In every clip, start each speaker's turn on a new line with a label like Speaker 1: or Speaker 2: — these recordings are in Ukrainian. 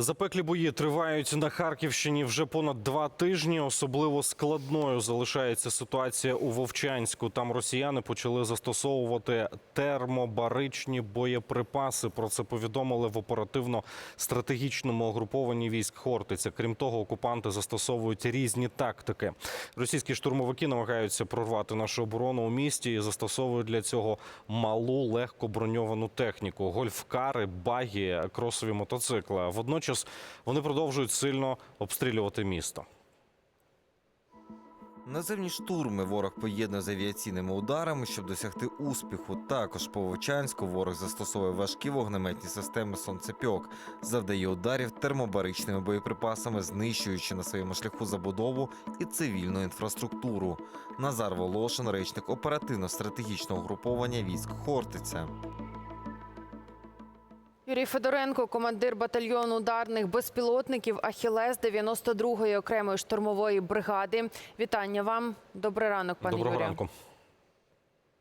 Speaker 1: Запеклі бої тривають на Харківщині вже понад два тижні. Особливо складною залишається ситуація у Вовчанську. Там росіяни почали застосовувати термобаричні боєприпаси. Про це повідомили в оперативно-стратегічному угрупованні військ Хортиця. Крім того, окупанти застосовують різні тактики. Російські штурмовики намагаються прорвати нашу оборону у місті і застосовують для цього малу легко броньовану техніку: гольфкари, багі, кросові мотоцикли. Водночас вони продовжують сильно обстрілювати місто.
Speaker 2: Наземні штурми ворог поєднує з авіаційними ударами, щоб досягти успіху. Також по Вовчанську ворог застосовує важкі вогнеметні системи сонцепьок, завдає ударів термобаричними боєприпасами, знищуючи на своєму шляху забудову і цивільну інфраструктуру. Назар Волошин, речник оперативно-стратегічного угруповання військ Хортиця.
Speaker 3: Юрій Федоренко, командир батальйону ударних безпілотників Ахілес 92-ї окремої штурмової бригади. Вітання вам. Добрий ранок, пане
Speaker 1: Доброго
Speaker 3: Юрію.
Speaker 1: ранку.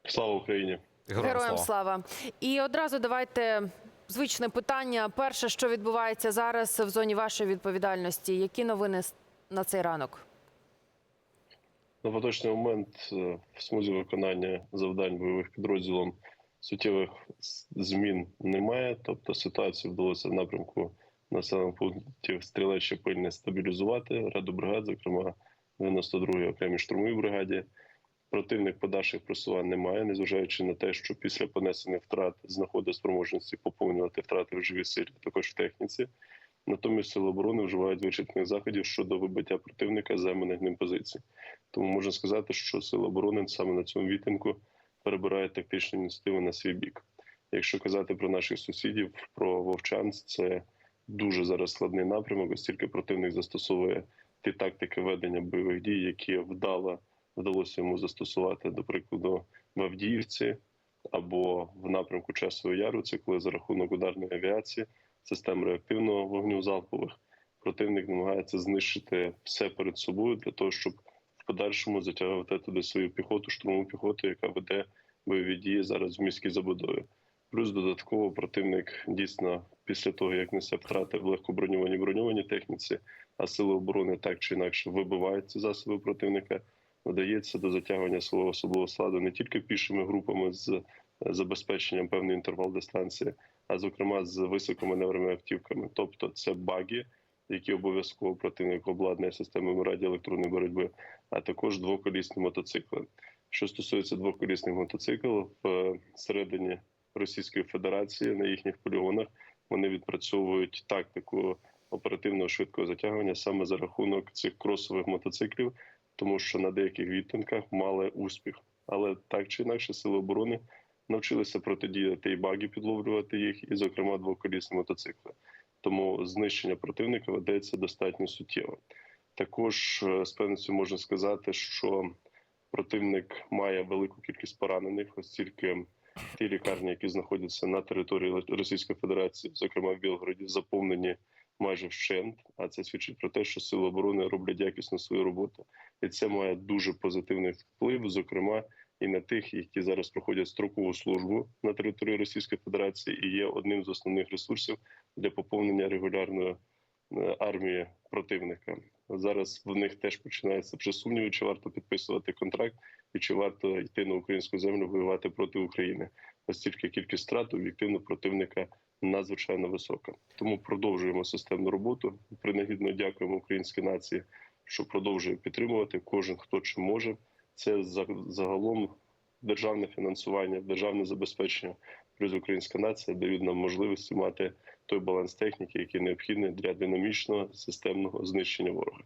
Speaker 4: Слава Україні!
Speaker 3: Героям слава. І одразу давайте звичне питання. Перше, що відбувається зараз в зоні вашої відповідальності. Які новини на цей ранок?
Speaker 4: На поточний момент е, в смузі виконання завдань бойових підрозділом суттєвих змін немає. Тобто ситуацію вдалося в напрямку населених пунктів стрілечі пильне стабілізувати. Раду бригад, зокрема 92-ї окремій штурмовій бригаді. Противник подальших просувань немає, незважаючи на те, що після понесених втрат знаходить спроможності поповнювати втрати в живій силі, також в техніці. Натомість сили оборони вживають вичерпних заходів щодо вибиття противника займаних ним позицій. Тому можна сказати, що сили оборони саме на цьому відтинку перебирають тактичні ініціативи на свій бік. Якщо казати про наших сусідів, про вовчанськ, це дуже зараз складний напрямок, оскільки противник застосовує ті тактики ведення бойових дій, які вдало вдалося йому застосувати, до прикладу, в Авдіївці або в напрямку Часового Яру, це коли за рахунок ударної авіації, систем реактивного вогню залпових, противник намагається знищити все перед собою для того, щоб подальшому затягувати туди свою піхоту, штурмову піхоту, яка веде бойові дії зараз в міській забудові. Плюс додатково противник дійсно після того, як несе втрати в легкоброньованій броньованій техніці, а сили оборони так чи інакше вибивають ці засоби противника, надається до затягування свого особового складу не тільки пішими групами з забезпеченням певний інтервал дистанції, а зокрема з високоманеврими автівками. Тобто це баги, які обов'язково противник обладнає системами радіоелектронної боротьби, а також двоколісні мотоцикли. Що стосується двоколісних мотоциклів, в середині Російської Федерації на їхніх полігонах вони відпрацьовують тактику оперативного швидкого затягування саме за рахунок цих кросових мотоциклів, тому що на деяких відтинках мали успіх. Але так чи інакше, сили оборони навчилися протидіяти і баги підловлювати їх, і, зокрема, двоколісні мотоцикли. Тому знищення противника ведеться достатньо суттєво. Також е, з певністю можна сказати, що противник має велику кількість поранених, оскільки ті лікарні, які знаходяться на території Російської Федерації, зокрема в Білгороді, заповнені майже вщент. А це свідчить про те, що сили оборони роблять якісно свою роботу, і це має дуже позитивний вплив, зокрема і на тих, які зараз проходять строкову службу на території Російської Федерації, і є одним з основних ресурсів для поповнення регулярної е, армії противника. Зараз в них теж починається вже сумніви, чи варто підписувати контракт і чи варто йти на українську землю воювати проти України, оскільки кількість втрат об'єктивно противника надзвичайно висока. Тому продовжуємо системну роботу. Принагідно дякуємо українській нації, що продовжує підтримувати кожен хто чи може. Це за- загалом державне фінансування, державне забезпечення, плюс українська нація дають нам можливості мати той баланс техніки, який необхідний для динамічного системного знищення ворога.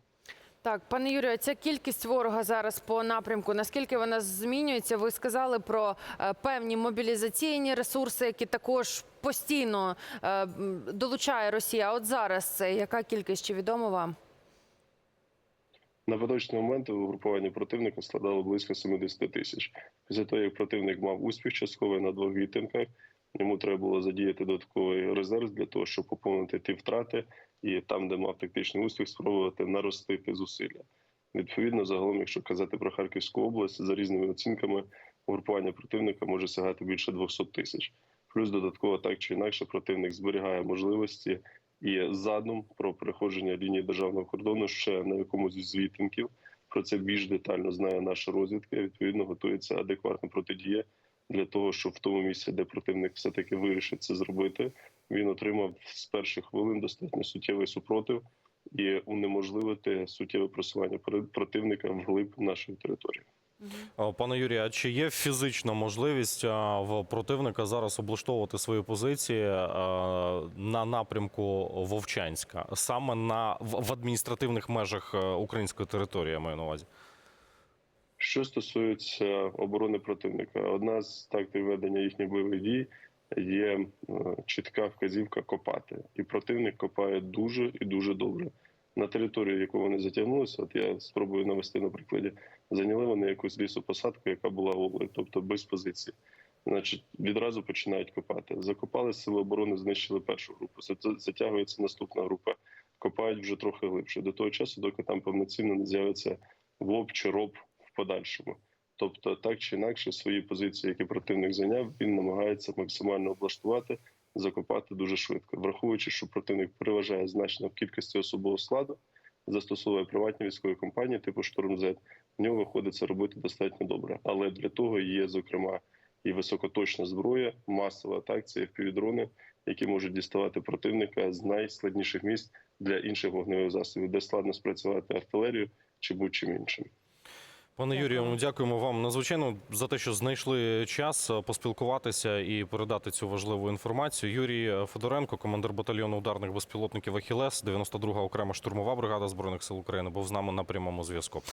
Speaker 3: Так, пане Юрію, ця кількість ворога зараз по напрямку. Наскільки вона змінюється? Ви сказали про е, певні мобілізаційні ресурси, які також постійно е, долучає Росія. От зараз це яка кількість чи відомо вам?
Speaker 4: На поточний момент угрупування противника складало близько 70 тисяч. Після того, як противник мав успіх частковий на двох відтинках, йому треба було задіяти додатковий резерв для того, щоб поповнити ті втрати, і там, де мав тактичний успіх, спробувати наростити зусилля. Відповідно, загалом, якщо казати про Харківську область, за різними оцінками, угрупування противника може сягати більше 200 тисяч. Плюс додатково так чи інакше противник зберігає можливості і задум про переходження лінії державного кордону ще на якомусь з звітинків. Про це більш детально знає наша розвідка. Відповідно, готується адекватна протидія для того, щоб в тому місці, де противник все таки вирішить це зробити, він отримав з перших хвилин достатньо суттєвий супротив і унеможливити суттєве просування противника вглиб нашої території.
Speaker 1: А, Пане Юрію, а чи є фізична можливість в противника зараз облаштовувати свої позиції на напрямку Вовчанська, саме на в адміністративних межах е, української території, я маю на увазі?
Speaker 4: Що стосується оборони противника, одна з тактик ведення їхніх бойових дій є е, чітка вказівка копати, і противник копає дуже і дуже добре. На територію, яку вони затягнулися, от я спробую навести на прикладі, зайняли вони якусь лісопосадку, яка була голою, тобто без позиції. Значить, відразу починають копати. Закопали сили оборони, знищили першу групу. Затягується наступна група, копають вже трохи глибше. До того часу, доки там повноцінно не з'явиться ВОП чи РОП в подальшому. Тобто, так чи інакше, свої позиції, які противник зайняв, він намагається максимально облаштувати, закопати дуже швидко, враховуючи, що противник переважає значно в кількості особового складу, застосовує приватні військові компанії, типу Штурм Z, в нього виходить це робити достатньо добре. Але для того є зокрема і високоточна зброя, масова атак, це FPV-дрони, які можуть діставати противника з найскладніших місць для інших вогневих засобів, де складно спрацювати артилерію чи будь-чим іншим.
Speaker 1: Пане Юрію, ми дякуємо вам надзвичайно за те, що знайшли час е, поспілкуватися і передати цю важливу інформацію. Юрій Федоренко, командир батальйону ударних безпілотників Ахілес, 92-га окрема штурмова бригада збройних сил України, був з нами на прямому зв'язку.